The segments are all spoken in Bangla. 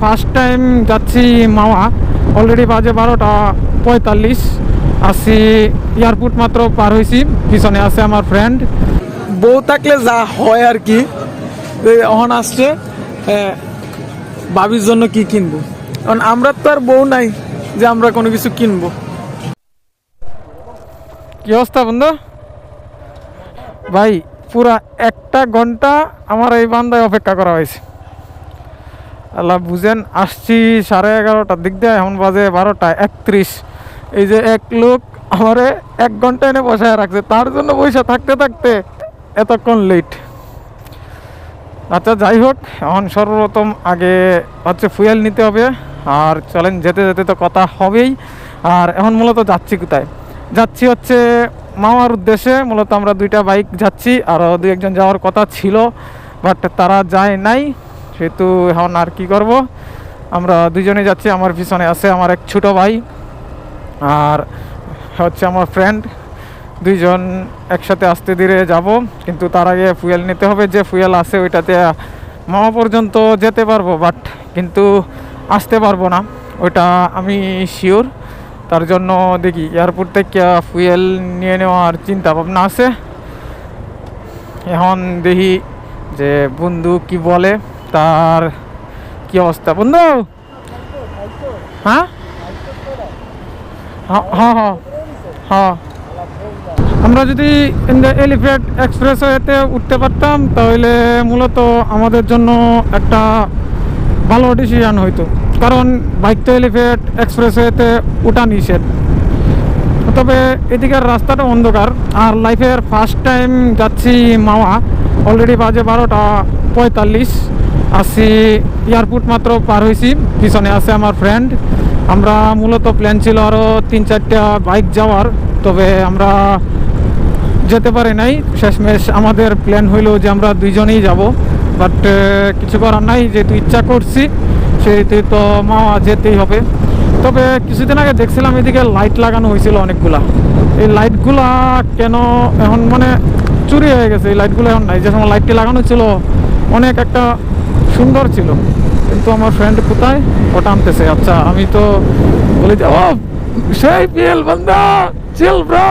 ফার্স্ট টাইম যাচ্ছি মাওয়া। অলরেডি বাজে বারোটা পঁয়তাল্লিশ। আসি এয়ারপোর্ট মাত্র পার হয়েছি। পিছনে আছে আমার ফ্রেন্ড বউ থাকলে যা হয় আর কি। অহন আসছে। ভাবির জন্য কি কিনবো? কারণ আমরা তো আর বউ নাই যে আমরা কোনো কিছু কিনবো। কি অবস্থা বন্ধু? ভাই পুরা একটা ঘণ্টা আমার এই বান্দায় অপেক্ষা করা হয়েছে। আল্লাহ বুঝেন, আসছি সাড়ে এগারোটার দিক দিয়ে, এখন বাজে বারোটা একত্রিশ। এই যে এক লোক আমারে এক ঘণ্টা এনে বসায় রাখছে, তার জন্য পয়সা থাকতে থাকতে এতক্ষণ লেট আচ্ছা যাই হোক, এখন সর্বপ্রথম আগে হচ্ছে ফুয়েল নিতে হবে, আর চলেন, যেতে যেতে তো কথা হবেই। আর এখন মূলত যাচ্ছি কোথায়? যাচ্ছি হচ্ছে মামার উদ্দেশ্যে, মূলত আমরা দুইটা বাইক যাচ্ছি আরও দুই একজন যাওয়ার কথা ছিল, বাট তারা যায় নাই। সেহেতু এখন আর কি করব? আমরা দুজনে যাচ্ছি, আমার পিছনে আছে আমার এক ছোট ভাই আর হচ্ছে আমার ফ্রেন্ড দুইজন একসাথে আস্তে ধীরে যাব, কিন্তু তার আগে ফুয়েল নিতে হবে। যে ফুয়েল আছে ওইটাতে মামা পর্যন্ত যেতে পারব বাট কিন্তু আসতে পারব না। ওইটা আমি শিওর তার জন্য দেখি এয়ারপোর্ট থেকে ফুয়েল নিয়ে নেওয়ার চিন্তা ভাবনা আছে। এখন দেখি যে বন্ধু কি বলে। তার কি অবস্থা, বন্ধু? হ্যাঁ? হ্যাঁ হ্যাঁ হ্যাঁ আমরা যদি এলিফ্যান্ট এক্সপ্রেস ওয়েতে উঠতে পারতাম, তাহলে মূলত আমাদের জন্য একটা ভালো ডিসিশন হইতো। কারণ বাইক তো এলিফ্যান্ট এক্সপ্রেস ওয়েতে উঠা নিষেধ। তবে এদিকের রাস্তাটা অন্ধকার, আর লাইফের ফার্স্ট টাইম যাচ্ছি মাওয়া। অলরেডি বাজে বারোটা পঁয়তাল্লিশ। আসি এয়ারপোর্ট মাত্র পার হয়েছি পিছনে আছে আমার ফ্রেন্ড আমরা মূলত প্ল্যান ছিল আরও তিন চারটা বাইক যাওয়ার, তবে আমরা যেতে পারি নাই। শেষমেশ আমাদের প্ল্যান হইল যে আমরা দুইজনেই যাব। বাট কিছু করার নাই, যেহেতু ইচ্ছা করছি, সেহেতু তো মাওয়া যেতেই হবে। তবে কিছুদিন আগে দেখছিলাম এদিকে লাইট লাগানো হয়েছিল অনেকগুলা। এই লাইটগুলা কেন এখন মানে চুরি হয়ে গেছে, এই লাইটগুলো এখন নাই। যে সময় লাইটটি লাগানো ছিল, অনেক একটা সুন্দর ছিল। কিন্তু আমার ফ্রেন্ড কোথায়? ওটা আনতেছে। আচ্ছা আমি তো বলি যে, ও, সেই পিএল বান্দা চিল ব্রা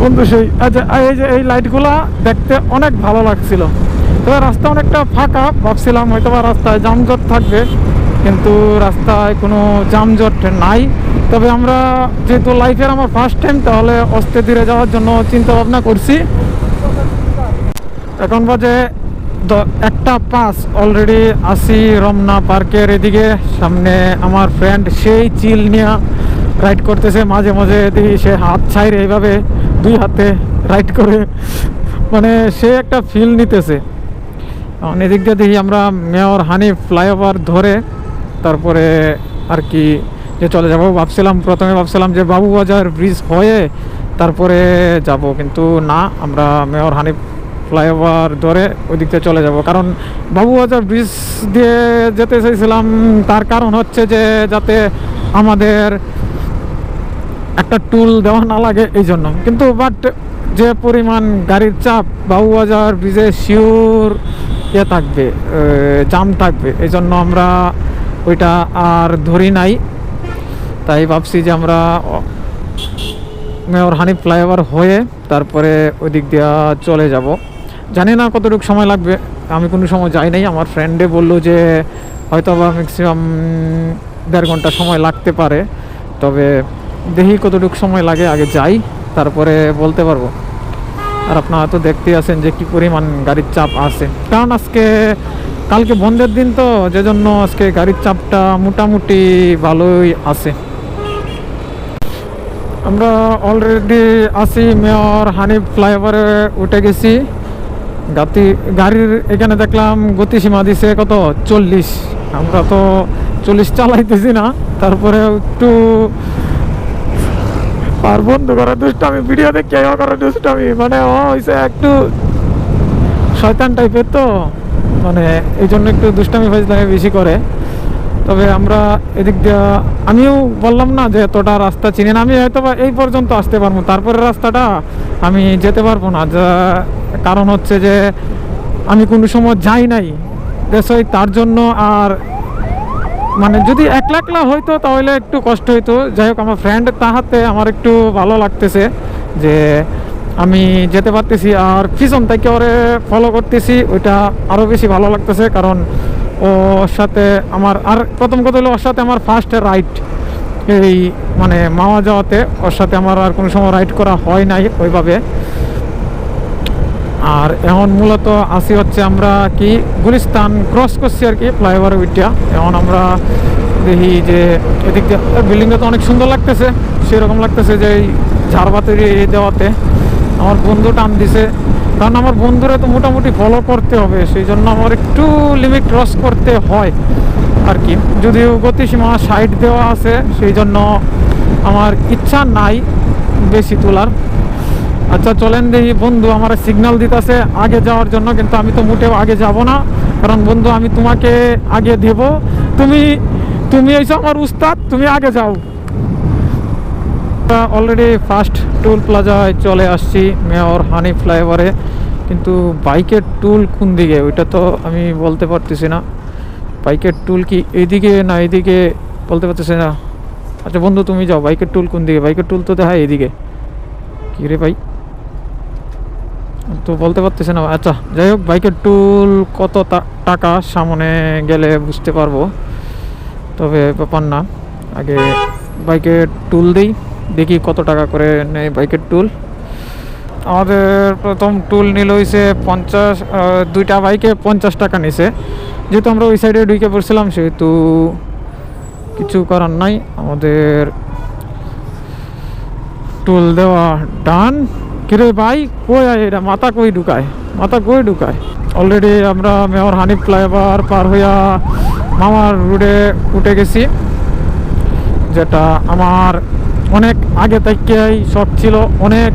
বন্ধু, সেই আচ্ছা এই যে, এই লাইটগুলা দেখতে অনেক ভালো লাগছিল। তবে রাস্তা অনেকটা ফাঁকা, ভাবছিলাম হয়তো বা রাস্তায় যানজট থাকবে, কিন্তু রাস্তায় কোনো যানজট নাই। তবে আমরা যেহেতু লাইফের আমার ফার্স্ট টাইম তাহলে অস্তে ধীরে যাওয়ার জন্য চিন্তা ভাবনা করছি। এখন বাজে একটা পাস অলরেডি আসি রমনা পার্কের এদিকে। সামনে আমার ফ্রেন্ড সেই চিল নিয়ে রাইড করতেছে। মাঝে মাঝে দেখি সে হাত ছাইরে এইভাবে দুই হাতে রাইড করে। মানে সে একটা ফিল নিতেছে। এদিক দিয়ে দেখি আমরা মেয়র হানি ফ্লাইওভার ধরে, তারপরে আর কি যে চলে যাব। ভাবছিলাম প্রথমে ভাবছিলাম যে বাবুবাজার ব্রিজ হয়ে তারপরে যাব, কিন্তু না, আমরা মেয়র হানি ফ্লাইওভার ধরে ওই দিক দিয়ে চলে যাব। কারণ বাবুবাজার ব্রিজ দিয়ে যেতে চাইছিলাম, তার কারণ হচ্ছে যে যাতে আমাদের একটা টুল দেওয়া না লাগে এই জন্য। কিন্তু বাট যে পরিমাণ গাড়ির চাপ, বাবুবাজার ব্রিজে শিওর ইয়ে থাকবে জাম থাকবে। এই জন্য আমরা ওইটা আর ধরি নাই। তাই ভাবছি যে আমরা হানি ফ্লাইওভার হয়ে তারপরে ওই দিক দিয়ে চলে যাব। জানি না কতটুকু সময় লাগবে, আমি কোনো সময় যাই নাই। আমার ফ্রেন্ডে বলল যে হয়তো বা ম্যাক্সিমাম দেড় ঘণ্টা সময় লাগতে পারে। তবে দেখি কতটুকু সময় লাগে, আগে যাই, তারপরে বলতে পারব। আর আপনারা তো দেখতেই আছেন যে কি পরিমাণ গাড়ির চাপ আছে। কারণ আজকে, কালকে বন্ধের দিন তো যে জন্য আজকে গাড়ির চাপটা মোটামুটি ভালোই আছে। আমরা অলরেডি আছি মেয়র হানিফ ফ্লাইওভারে উঠে গেছি। গাতি গাড়ির এখানে দেখলাম গতিসীমা দিছে কত? চল্লিশ। আমরা তো চল্লিশ চালাইতেছি না, তারপরে একটু আর বন্ধু করে দুষ্টামি ভিডিও দেখে ও করে দুষ্টামি মানে ও হয়েছে একটু শয়তান টাইপের তো মানে এই জন্য একটু দুষ্টামি ফাজলামি বেশি করে। তবে আমরা এদিক দিয়ে, আমিও বললাম না যে এতটা রাস্তা চিনি না, আমি হয়তো বা এই পর্যন্ত আসতে পারব। তারপরে রাস্তাটা আমি যেতে পারব না। যা, কারণ হচ্ছে যে আমি কোনো সময় যাই নাই। দেশই তার জন্য আর মানে যদি একলা একলা হইতো তাহলে একটু কষ্ট হইতো। যাই হোক, আমার ফ্রেন্ড তাহাতে আমার একটু ভালো লাগতেছে যে আমি যেতে পারতেছি। আর পিছন থেকে ওরে ফলো করতেছি, ওইটা আরও বেশি ভালো লাগতেছে। কারণ ওর সাথে আমার, আর প্রথম কথা হলো ওর সাথে আমার ফার্স্ট রাইড এই মানে মাওয়া যাওয়াতে ওর সাথে আমার আর কোনো সময় রাইড করা হয় নাই ওইভাবে। আর এখন মূলত আসি হচ্ছে আমরা কি গুলিস্তান ক্রস করছি আর কি ফ্লাইওভার উইটা। এখন আমরা দেখি যে এদিক দিয়ে বিল্ডিংটা তো অনেক সুন্দর লাগতেছে, সেরকম লাগতেছে যে এই ঝাড়বা তৈরি দেওয়াতে। আমার বন্ধু টান দিছে কারণ আমার বন্ধুরা তো মোটামুটি ফলো করতে হবে, সেই জন্য আমার একটু লিমিট ক্রস করতে হয় আর কি। যদিও গতিসীমা সাইড দেওয়া আছে, সেই জন্য আমার ইচ্ছা নাই বেশি তোলার। আচ্ছা চলেন দেখি, বন্ধু আমার সিগন্যাল দিতেছে আগে যাওয়ার জন্য, কিন্তু আমি তো মোটেও আগে যাব না। কারণ বন্ধু, আমি তোমাকে আগে দেব। তুমি তুমি হইছো আমার উস্তাদ, তুমি আগে যাও। অলরেডি ফার্স্ট টুল প্লাজায় চলে আসছি মেয়র হানি ফ্লাইওভারে কিন্তু বাইকের টুল কোন দিকে? ওইটা তো আমি বলতে পারতেছি না। বাইকের টুল কি এইদিকে না এইদিকে বলতে পারতেছি না। আচ্ছা বন্ধু, তুমি যাও, বাইকের টুল কোন দিকে? বাইকের টুল তো দেখায় এইদিকে কী রে ভাই? তো বলতে পারতেছে না। আচ্ছা যাই হোক, বাইকের টুল কত টাকা সামনে গেলে বুঝতে পারব। তবে ব্যাপার না। আগে বাইকের টুল দিই। দেখি কত টাকা করে নেয় বাইকের টুল আমাদের প্রথম টুল নিল হয়েছে পঞ্চাশ দুইটা বাইকে পঞ্চাশ টাকা নিছে। যেহেতু আমরা ওই সাইডে ঢুকে পড়ছিলাম, সেহেতু কিছু করার নাই। আমাদের টুল দেওয়া ডান কিরে ভাই, কই এটা? মাথা কই ঢুকায়? মাথা কই ঢুকায়? অলরেডি আমরা মেয়র হানিফ ফ্লাইওভার পার হইয়া মামার রোডে উঠে গেছি। যেটা আমার অনেক আগে থেকেই শখ ছিল, অনেক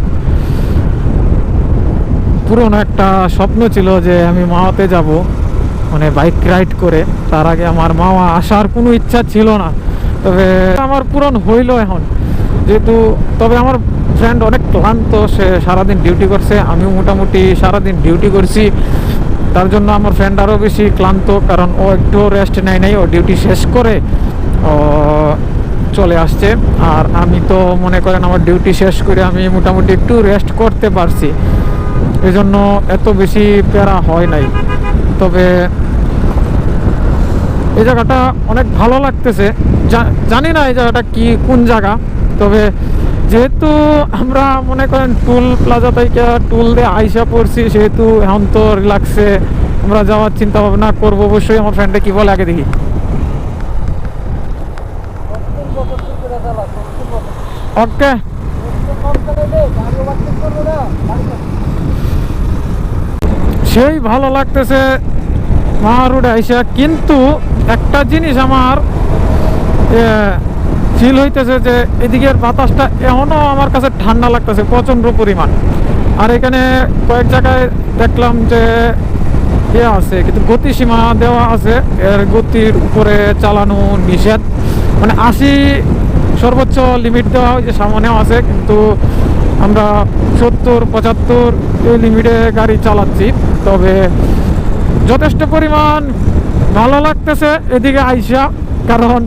পুরনো একটা স্বপ্ন ছিল যে আমি মাওয়াতে যাব মানে বাইক রাইড করে। তার আগে আমার মাওয়া আসার কোনো ইচ্ছা ছিল না। তবে আমার পূরণ হইল এখন। যেহেতু, তবে আমার ফ্রেন্ড অনেক ক্লান্ত, সে সারাদিন ডিউটি করছে, আমিও মোটামুটি সারাদিন ডিউটি করছি। তার জন্য আমার ফ্রেন্ড আরও বেশি ক্লান্ত, কারণ ও একটু রেস্ট নেয় নাই, ও ডিউটি শেষ করে। চলে আসছে। আর আমি তো মনে করেন আমার ডিউটি শেষ করে আমি মোটামুটি একটু রেস্ট করতে পারছি। এই জন্য এত বেশি প্যারা হয় নাই। তবে এই জায়গাটা অনেক ভালো লাগতেছে। জানি না এই জায়গাটা কি, কোন জায়গা। তবে যেহেতু আমরা মনে করেন টুল প্লাজা থেকে টুল দিয়ে আইসা পড়ছি, সেহেতু এখন তো রিল্যাক্সে আমরা যাওয়ার চিন্তা ভাবনা করব অবশ্যই। আমার ফ্রেন্ডে কি বলে আগে দেখি। ওকে। সেই ভালো লাগতেছে মা রোডে আইসা, কিন্তু একটা জিনিস আমার ফিল হইতেছে যে এদিকের বাতাসটা এখনও আমার কাছে ঠান্ডা লাগতেছে, প্রচণ্ড পরিমাণ। আর এখানে কয়েক জায়গায় দেখলাম যে এ আছে, কিন্তু গতিসীমা দেওয়া আছে, এর গতির উপরে চালানো নিষেধ। মানে আশি সর্বোচ্চ লিমিট দেওয়া হয়েছে সামনেও আছে, কিন্তু আমরা সত্তর, পঁচাত্তর এই লিমিটে গাড়ি চালাচ্ছি। তবে যথেষ্ট পরিমাণ ভালো লাগতেছে এদিকে আইসা, কারণ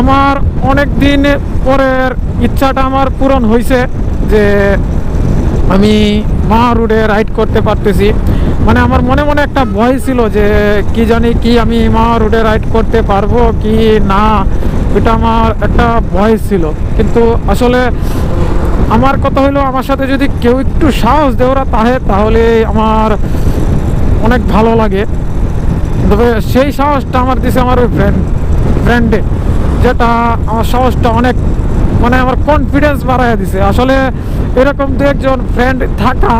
আমার অনেক দিন পরের ইচ্ছাটা আমার পূরণ হয়েছে যে আমি মা রোডে রাইড করতে পারতেছি। মানে আমার মনে মনে একটা ভয় ছিল যে কি জানি কি আমি মা রোডে রাইড করতে পারব কি না। এটা আমার একটা ভয় ছিল। কিন্তু আসলে আমার কথা হলো আমার সাথে যদি কেউ একটু সাহস দেওয়া তাহে, তাহলে আমার অনেক ভালো লাগে। তবে সেই সাহসটা আমার দিছে আমার ওই ফ্রেন্ড ফ্রেন্ডে যেটা আমার সাহসটা অনেক মানে আমার কনফিডেন্স বাড়াইয়া দিছে। আসলে এরকম দু একজন ফ্রেন্ড থাকা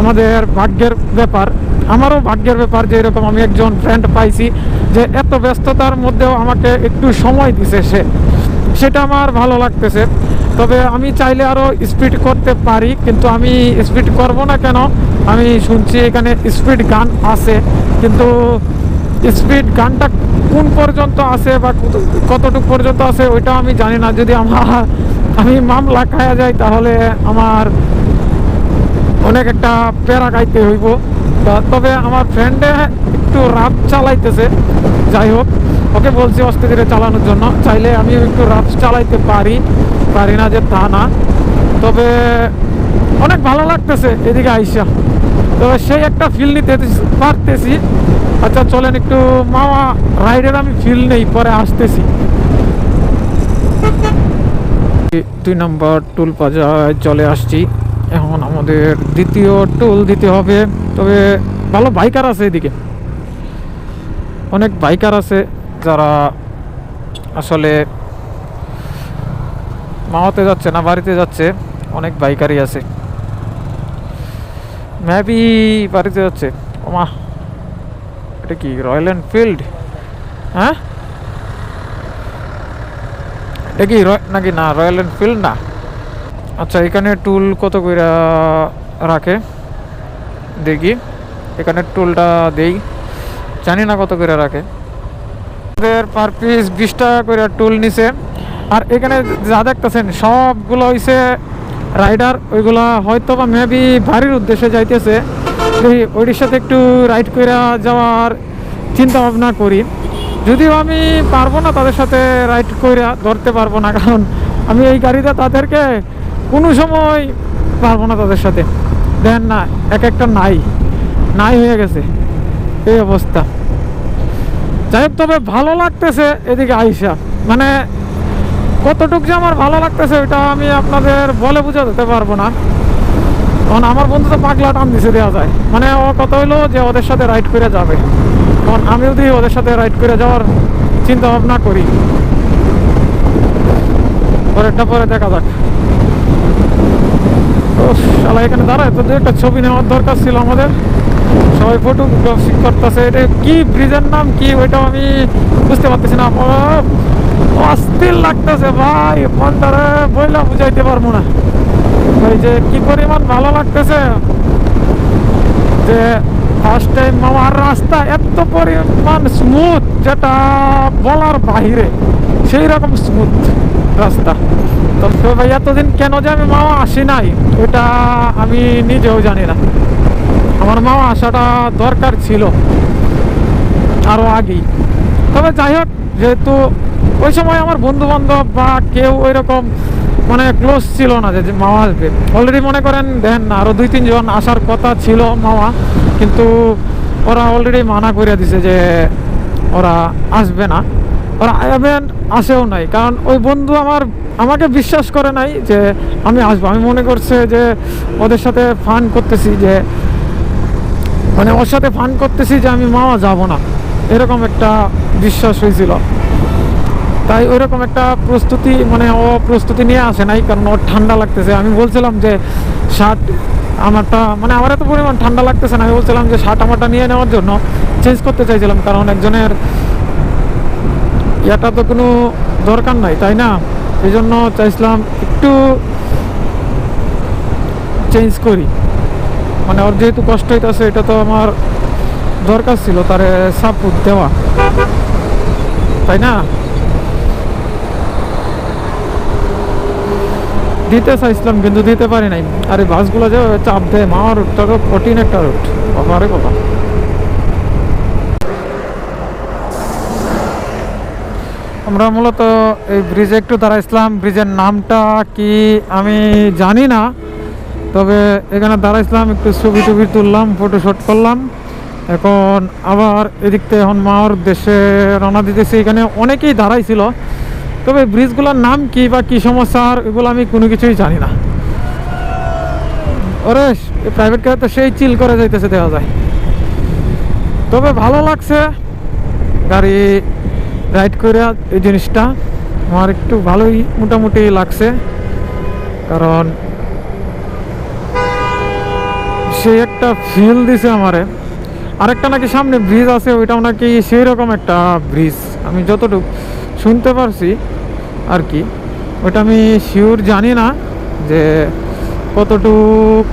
আমাদের ভাগ্যের ব্যাপার। আমারও ভাগ্যের ব্যাপার যে এরকম আমি একজন ফ্রেন্ড পাইছি। যে এত ব্যস্ততার মধ্যেও আমাকে একটু সময় দিছে সে, সেটা আমার ভালো লাগতেছে। তবে আমি চাইলে আরও স্পিড করতে পারি, কিন্তু আমি স্পিড করব না কেন? আমি শুনছি এখানে স্পিড গান আছে, কিন্তু স্পিড গানটা কোন পর্যন্ত আছে বা কত- কতটুকু পর্যন্ত আছে ওইটা আমি জানি না। যদি আমার, আমি মামলা খায়া যাই তাহলে আমার অনেক একটা প্যারা গাইতে হইব। তবে আমার ফ্রেন্ডে একটু রাফ চালাইতেছে। যাই হোক, ওকে বলছি অস্তে ধীরে চালানোর জন্য। চাইলে আমি একটু রাফ চালাইতে পারি পারি না যে তা না। তবে অনেক ভালো লাগতেছে এদিকে আইসা। তবে সেই একটা ফিল নিতে পারতেছি। আচ্ছা চলেন একটু মামা রাইডের আমি ফিল নেই, পরে আসতেছি। দুই নম্বর টুল প্লাজায় চলে আসছি। এখন আমাদের দ্বিতীয় টুল দিতে হবে। তবে ভালো বাইকার আছে এদিকে। অনেক বাইকার আছে যারা আসলে মামাতে যাচ্ছে না, বাড়িতে যাচ্ছে। অনেক বাইকারই আছে। মেবি বাড়িতে যাচ্ছে। ওমা এটা কি রয়্যাল এনফিল্ড হ্যাঁ? এটা কি নাকি না রয়্যাল এনফিল্ড না? আচ্ছা এখানে টুল কত করে রাখে? দেখি। এখানে টুলটা দেই। জানি না কত করে রাখে। ওদের পার পিস বিশ টাকা করে টুল নিছে। আর এখানে যা দেখতেছেন, সবগুলো হইছে রাইডার ওইগুলা হয়তো বা মেবি বাড়ির উদ্দেশ্যে যাইতেছে। ওইটির সাথে একটু রাইড করে যাওয়ার চিন্তা ভাবনা করি। যদিও আমি পারব না তাদের সাথে রাইড করে ধরতে পারব না, কারণ আমি এই গাড়িতে তাদেরকে কোনো সময় পারব না তাদের সাথে। দেন না, এক একটা নাই। নাই হয়ে গেছে। এই অবস্থা। যাই তবে ভালো লাগতেছে এদিকে আইসা মানে কতটুক যে আমার ভালো লাগতেছে ওইটা আমি আপনাদের বলে বোঝাতে পারব না। কারণ আমার বন্ধু তো পাগলা টান দিছে দেওয়া যায়। মানে ও কত হইল যে ওদের সাথে রাইড করে যাবে। কারণ আমি যদি ওদের সাথে রাইড করে যাওয়ার চিন্তা ভাবনা করি, পরেরটা পরে দেখা যাক। ও শালা, এখানে দাঁড়ায় তো দু একটা ছবি নেওয়ার দরকার ছিল আমাদের। সবাই ফটোগ্রাফি করতেছে, এটা কি ব্রিজের নাম কি? ওইটাও আমি বুঝতে পারতেছি না। অস্থির লাগতেছে, ভাই, মনটারে বইলা বুঝাইতে পারব না। ওই যে কি পরিমাণ ভালো লাগতেছে। যে ফার্স্ট টাইম আমার রাস্তা এত পরিমাণ স্মুথ যেটা বলার বাহিরে সেই রকম স্মুথ রাস্তা। তবে ভাই এতদিন কেন যে আমি মামা আসি নাই, এটা আমি নিজেও জানি না। আমার মামা আসাটা দরকার ছিল আরও আগেই। তবে যাই হোক, যেহেতু ওই সময় আমার বন্ধু বান্ধব বা কেউ ওই রকম মানে ক্লোজ ছিল না যে মামা আসবে। অলরেডি মনে করেন, দেখেন না আরও দুই, তিনজন আসার কথা ছিল মামা কিন্তু ওরা অলরেডি মানা করে দিছে যে ওরা আসবে না। ওরা আয়াবেন আসেও নাই। কারণ ওই বন্ধু আমার, আমাকে বিশ্বাস করে নাই যে আমি আসব। আমি মনে করছে যে ওদের সাথে ফান করতেছি যে মানে ওর সাথে ফান করতেছি যে আমি মামা যাব না। এরকম একটা বিশ্বাস হয়েছিল। তাই ওইরকম একটা প্রস্তুতি মানে ও প্রস্তুতি নিয়ে আসে নাই, কারণ ওর ঠান্ডা লাগতেছে। আমি বলছিলাম যে, শার্ট আমারটা মানে আমার এত পরিমাণ ঠান্ডা লাগতেছে না। আমি বলছিলাম যে, শার্ট আমারটা নিয়ে নেওয়ার জন্য চেঞ্জ করতে চাইছিলাম। কারণ একজনের ইয়াটা তো কোনো দরকার নাই, তাই না? এই জন্য চাইছিলাম একটু চেঞ্জ করি। মানে ওর যেহেতু কষ্ট হইতেছে, এটা তো আমার দরকার ছিল তার সাপোর্ট দেওয়া। তাই না? দিতে চাইছিলাম, কিন্তু দিতে পারি নাই। আর বাসগুলো যে চাপ দেয় মা রুটটা কঠিন একটা রুট বাবারে বাবা। আমরা মূলত এই ব্রিজে একটু দাঁড়াইছিলাম। ব্রিজের নামটা কি আমি জানি না, তবে এখানে দাঁড়াইছিলাম, একটু ছবি টবি তুললাম ফটো শুট করলাম। এখন আবার এদিক থেকে এখন মাওয়ার দেশে রওনা দিতেছি। এখানে অনেকেই দাঁড়াইছিল, তবে ব্রিজগুলোর নাম কি বা কি সমস্যা আর এগুলো আমি কোনো কিছুই জানি না। ওরে প্রাইভেট কার তো সেই চিল করে যাইতেছে দেওয়া যায়। তবে ভালো লাগছে, গাড়ি রাইড করে এই জিনিসটা আমার একটু ভালোই মোটামুটি লাগছে। কারণ সে একটা ফিল দিছে আমারে। আরেকটা নাকি সামনে ব্রিজ আছে, ওইটাও নাকি সেই রকম একটা ব্রিজ আমি যতটুকু শুনতে পারছি আর কি ওটা আমি শিওর জানি না যে কতটুক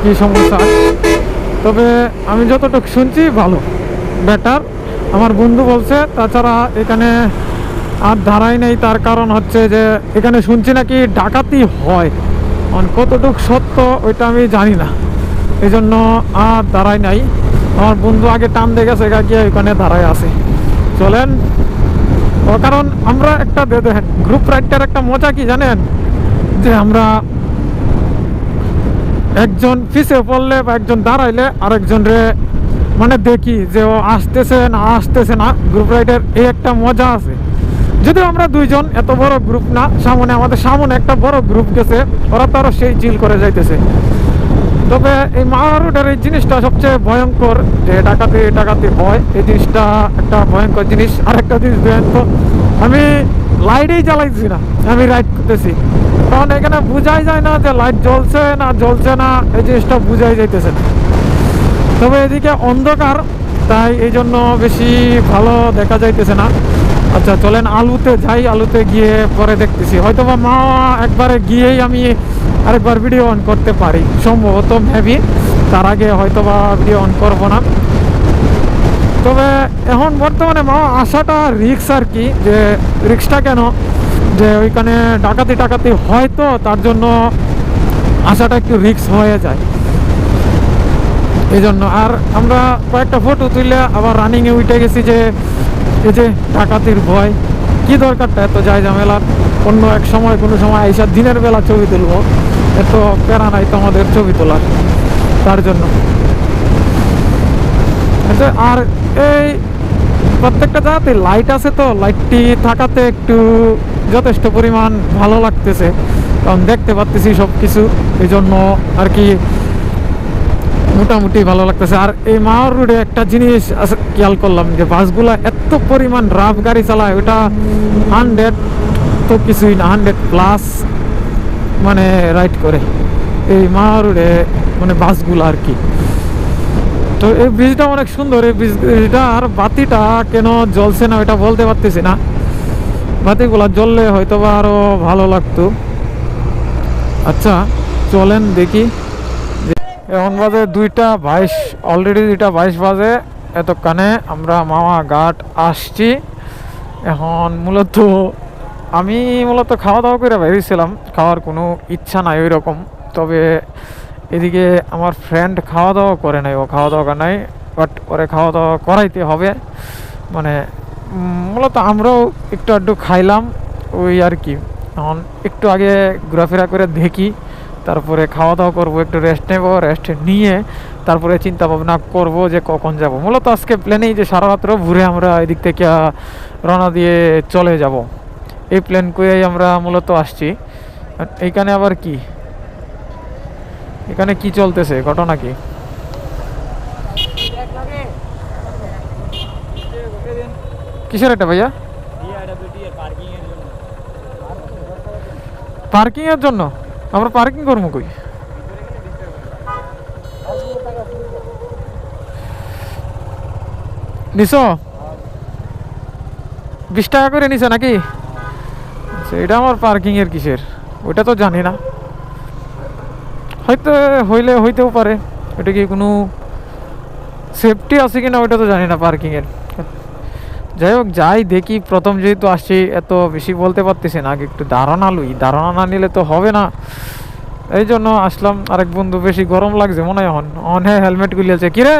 কি সমস্যা। তবে আমি যতটুকু শুনছি, ভালো। বেটার আমার বন্ধু বলছে, তাছাড়া এখানে আর ধারাই নেই, তার কারণ হচ্ছে যে এখানে শুনছি নাকি ডাকাতি হয়। কতটুক সত্য ওইটা আমি জানি না। এই জন্য আর দাঁড়াই নাই। আমার বন্ধু আগে টান দিয়ে গেছে গিয়ে ওখানে দাঁড়ায় আছে। চলেন। ও কারণ আমরা একটা দেখেন গ্রুপ রাইডটার একটা মজা কি জানেন? যে আমরা একজন পিছে পড়লে বা একজন দাঁড়াইলে আরেকজন রে মানে দেখি যে ও আসতেছে না আসতেছে না। গ্রুপ রাইডের এই একটা মজা আছে। যদিও আমরা দুইজন এত বড় গ্রুপ না, সামনে আমাদের সামনে একটা বড় গ্রুপ গেছে, ওরা তো আরও সেই চিল করে যাইতেছে। তবে এই মাওয়া রোডের এই জিনিসটা সবচেয়ে ভয়ঙ্কর, যে ডাকাতি ডাকাতি হয় এই জিনিসটা একটা ভয়ঙ্কর জিনিস। আর একটা জিনিস ভয়ঙ্কর, আমি লাইটেই জ্বালাইছি না, আমি রাইড করতেছি। কারণ এখানে বোঝাই যায় না যে লাইট জ্বলছে না জ্বলছে না, এই জিনিসটা বুঝাই যাইতেছে না। তবে এদিকে অন্ধকার, তাই এই জন্য বেশি ভালো দেখা যাইতেছে না। আচ্ছা চলেন আলুতে যাই, আলুতে গিয়ে পরে দেখতেছি। হয়তো বা মা একবারে গিয়েই আমি আরেকবার ভিডিও অন করতে পারি। সম্ভবত মেবি তার আগে হয়তো বা ভিডিও অন করব না। তবে এখন বর্তমানে মা আসাটা রিক্স আর কি, যে রিক্সটা কেন? যে ওইখানে ডাকাতি টাকাতি হয়তো তার জন্য আসাটা একটু রিক্স হয়ে যায়। এই জন্য আর আমরা কয়েকটা ফটো তুলে আবার রানিংয়ে উঠে গেছি যে, এই যে ডাকাতির ভয়, কি দরকারটা এত যায় ঝামেলার? অন্য এক সময়, কোনো সময় আইসা দিনের বেলা ছবি তুলবো। এত প্যারা নাই তো আমাদের ছবি তোলার, তার জন্য। আচ্ছা আর এই প্রত্যেকটা জায়গাতে লাইট আছে তো লাইটটি থাকাতে একটু যথেষ্ট পরিমাণ ভালো লাগতেছে। কারণ দেখতে পাচ্তেছি সব কিছু এই জন্য আর কি মোটামুটি ভালো লাগতেছে। আর এই মাওয়ার রোডে একটা জিনিস খেয়াল করলাম যে বাসগুলা এত পরিমাণ রাফ গাড়ি চালায়, ওটা হান্ড্রেড তো কিছুই না হান্ড্রেড প্লাস মানে রাইড করে। এই মাওয়ার রোডে মানে বাসগুলো আর কি। তো এই ব্রিজটা অনেক সুন্দর, এই ব্রিজটা আর বাতিটা কেন জ্বলছে না, ওটা বলতে পারতেছি না। বাতিগুলা জ্বললে হয়তো বা আরও ভালো লাগতো। আচ্ছা চলেন দেখি। এখন বাজে দুইটা বাইশ অলরেডি দুইটা বাইশ বাজে। এতক্ষণে আমরা মামা ঘাট আসছি। এখন মূলত আমি মূলত খাওয়া দাওয়া করে বেরিয়েছিলাম। খাওয়ার কোনো ইচ্ছা নাই ওই রকম তবে এদিকে আমার ফ্রেন্ড খাওয়া দাওয়া করে নাই। ও খাওয়া দাওয়া নাই বাট ওরে খাওয়া দাওয়া করাইতে হবে। মানে মূলত আমরাও একটু আধটু খাইলাম। ওই আর কি। এখন একটু আগে ঘোরাফেরা করে দেখি। তারপরে খাওয়া দাওয়া করব একটু রেস্ট নেব রেস্ট নিয়ে তারপরে চিন্তা ভাবনা করব যে কখন যাব। মূলত আজকে প্ল্যানেই যে সারা রাত্র ঘুরে আমরা এদিক থেকে রওনা দিয়ে চলে যাব। এই প্ল্যান করেই আমরা মূলত আসছি। এইখানে আবার কি? এখানে কি চলতেছে? ঘটনা কি? কিসের এটা ভাইয়া? পার্কিং এর জন্য? আমরা পার্কিং করব কই? নিছো? বিশ টাকা করে নিছো নাকি? আচ্ছা, এটা আমার পার্কিং এর কিসের? ওটা তো জানি না। হয়তো হইলে হইতেও পারে। ওটা কি কোনো সেফটি আছে কিনা ওটা তো জানি না পার্কিং এর। যাই হোক, যাই দেখি, প্রথম যেহেতু আসছি, এত বেশি বলতে পারতেছি আগে একটু ধারণা লুই। ধারণা না নিলে তো হবে না। এই জন্য আসলাম, আরেক বন্ধু বেশি গরম লাগছে মনে হয় অন অনে হেলমেট গুলিয়েছে কিরে?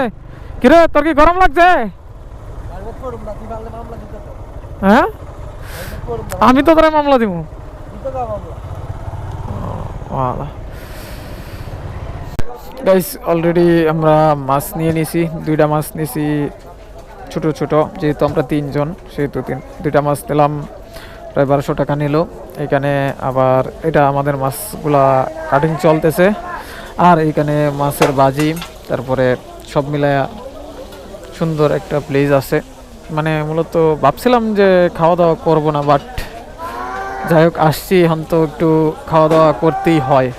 কিরে, তোর কি গরম লাগছে? হ্যাঁ? আমি তো তোরা মামলা দিব গাইস অলরেডি আমরা মাছ নিয়ে নিছি, দুইটা মাছ নিছি। ছোট ছোট, যেহেতু আমরা তিনজন, সেহেতু তিন, দুইটা মাছ নিলাম প্রায় বারোশো টাকা নিল। এখানে আবার এটা আমাদের মাছগুলা কাটিং চলতেছে। আর এখানে মাছের বাজি, তারপরে সব মিলায়া সুন্দর একটা প্লেস আছে। মানে মূলত ভাবছিলাম যে খাওয়া দাওয়া করব না বাট যাই হোক আসছি, এখন তো একটু খাওয়া দাওয়া করতেই হয়।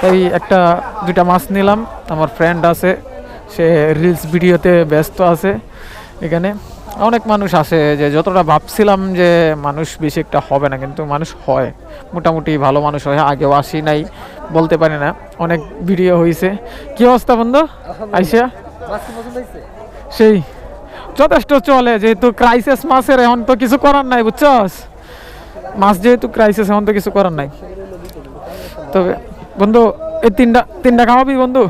তাই একটা, দুইটা মাছ নিলাম। আমার ফ্রেন্ড আছে, সে রিলস ভিডিওতে ব্যস্ত আছে। এখানে। অনেক মানুষ আসে যে যতটা ভাবছিলাম যে মানুষ বেশি একটা হবে না কিন্তু মানুষ হয়। মোটামুটি ভালো মানুষ হয় আগেও আসি নাই বলতে পারি না। অনেক ভিডিও হয়েছে কি অবস্থা বন্ধু? আইসা? সেই। যথেষ্ট চলে যেহেতু ক্রাইসিস মাসের এখন তো কিছু করার নাই বুঝছস? মাছ যেহেতু ক্রাইসিস এখন তো কিছু করার নাই। তবে বন্ধু এই তিনটা তিনটা খাওয়াবি বন্ধু?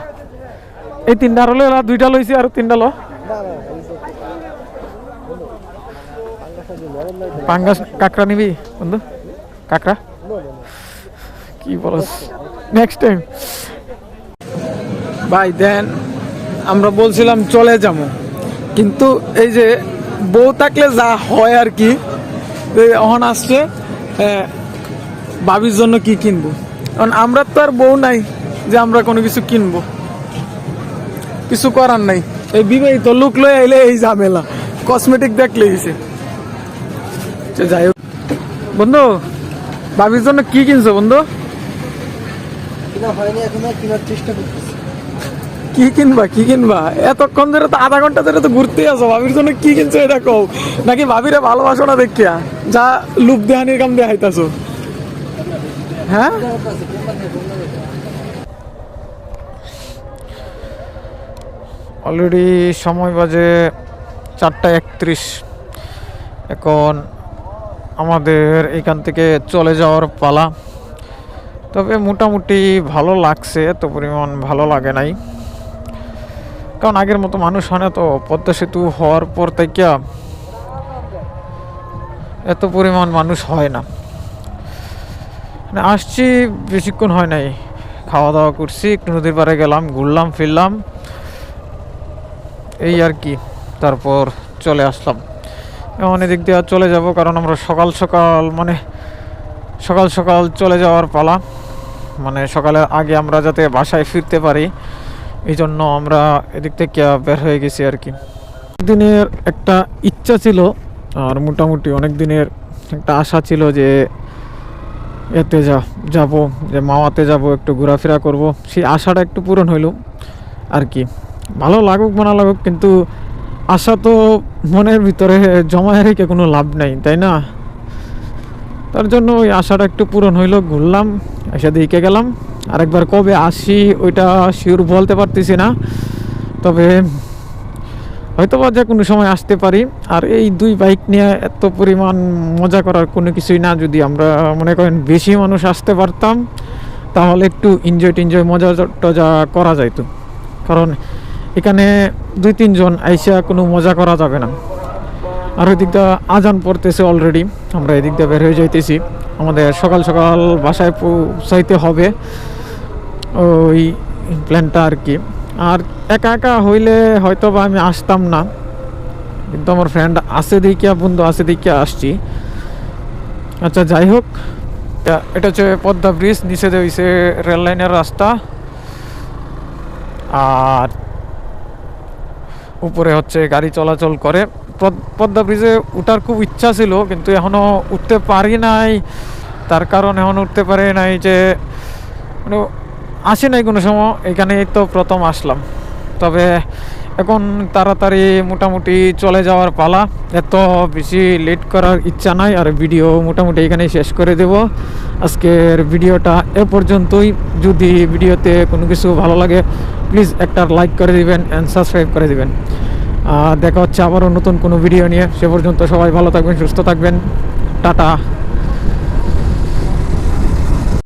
এই তিনটা রলে দুইটা লইছি আর তিনটা লো। পাঙ্গাস, কাঁকড়া নিবি, বন্ধু? কাঁকড়া? কি বলস? নেক্সট টাইম ভাই, দেন, আমরা বলছিলাম চলে যাব। কিন্তু এই যে বউ থাকলে যা হয় আর কি অহন আসছে ভাবির জন্য কি কিনবো? কারণ আমরা তো আর বউ নাই যে আমরা কোনো কিছু কিনবো। কিছু করার নাই। এই বিবাহিত লুক লয়ে এলে এই ঝামেলা। কসমেটিক দেখলে সে যাই হোক। বন্ধু ভাবির জন্য কি কিনছো বন্ধু? কি কিনবা কি কিনবা? এতক্ষণ ধরে তো আধা ঘণ্টা ধরে তো ঘুরতে আসো ভাবির জন্য কি কিনছো এটা কও? নাকি ভাবিরে ভালোবাসো না দেখিয়া? যা লুপ দেহানির কাম দেখাইতাছো হ্যাঁ? অলরেডি সময় বাজে চারটা একত্রিশ। এখন আমাদের এখান থেকে চলে যাওয়ার পালা। তবে মোটামুটি ভালো লাগছে, এত পরিমাণ ভালো লাগে নাই। কারণ আগের মতো মানুষ হয় না তো, পদ্মা সেতু হওয়ার পর থেকে এত পরিমাণ মানুষ হয় না। মানে আসছি, বেশিক্ষণ হয় নাই। খাওয়া দাওয়া করছি, একটু নদীর পাড়ে গেলাম, ঘুরলাম, ফিরলাম। এই আর কি, তারপর চলে আসলাম। এমন এদিক দিয়ে আর চলে যাব, কারণ আমরা সকাল সকাল মানে সকাল সকাল চলে যাওয়ার পালা। মানে সকালের আগে আমরা যাতে বাসায় ফিরতে পারি এই জন্য আমরা এদিক থেকে বের হয়ে গেছি আর কি। দিনের একটা ইচ্ছা ছিল, আর মোটামুটি অনেক দিনের একটা আশা ছিল যে এতে যা, যাব, যে মামাতে যাব, একটু ঘোরাফেরা করব। সেই আশাটা একটু পূরণ হইল, আর কি। ভালো লাগুক বা না লাগুক, কিন্তু আশা তো মনের ভিতরে জমায় রেখে কোনো লাভ নাই, তাই না? তার জন্য ওই আশাটা একটু পূরণ হইল, ঘুরলাম, এসে দিকে গেলাম। আরেকবার কবে আসি ওইটা শিওর বলতে পারতেছি না। তবে হয়তো বা যে কোনো সময় আসতে পারি। আর এই দুই বাইক নিয়ে এত পরিমাণ মজা করার কোনো কিছুই না। যদি আমরা মনে করেন বেশি মানুষ আসতে পারতাম, তাহলে একটু এনজয় টেনজয় মজা টজা করা যাইতো। কারণ এখানে দুই তিনজন আইসা কোনো মজা করা যাবে না। আর ওই দিকটা আজান পড়তেছে অলরেডি আমরা এদিক দিয়ে বের হয়ে যাইতেছি। আমাদের সকাল সকাল বাসায় পৌঁছাইতে হবে। ওই প্ল্যানটা আর কি। আর একা একা হইলে হয়তো বা আমি আসতাম না। কিন্তু আমার ফ্রেন্ড আছে দেখিয়া, বন্ধু আছে দেখিয়া আসছি। আচ্ছা যাই হোক। এটা- হচ্ছে পদ্মা ব্রিজ নিচে হইছে রেল লাইনের রাস্তা। আর উপরে হচ্ছে গাড়ি চলাচল করে। পদ- পদ্মা ব্রিজে উঠার খুব ইচ্ছা ছিল, কিন্তু এখনও উঠতে পারি নাই। তার কারণ এখন উঠতে পারি নাই যে মানে আসি নাই কোনো সময় এখানে তো প্রথম আসলাম। তবে এখন তাড়াতাড়ি মোটামুটি চলে যাওয়ার পালা। এত বেশি লেট করার ইচ্ছা নাই, আর ভিডিও মোটামুটি এখানেই শেষ করে দেব। আজকের ভিডিওটা এ পর্যন্তই। যদি ভিডিওতে কোনো কিছু ভালো লাগে প্লিজ একটা লাইক করে দিবেন অ্যান্ড সাবস্ক্রাইব করে দিবেন। দেখা হচ্ছে আবারও নতুন কোনো ভিডিও নিয়ে। সে পর্যন্ত সবাই ভালো থাকবেন, সুস্থ থাকবেন। টাটা।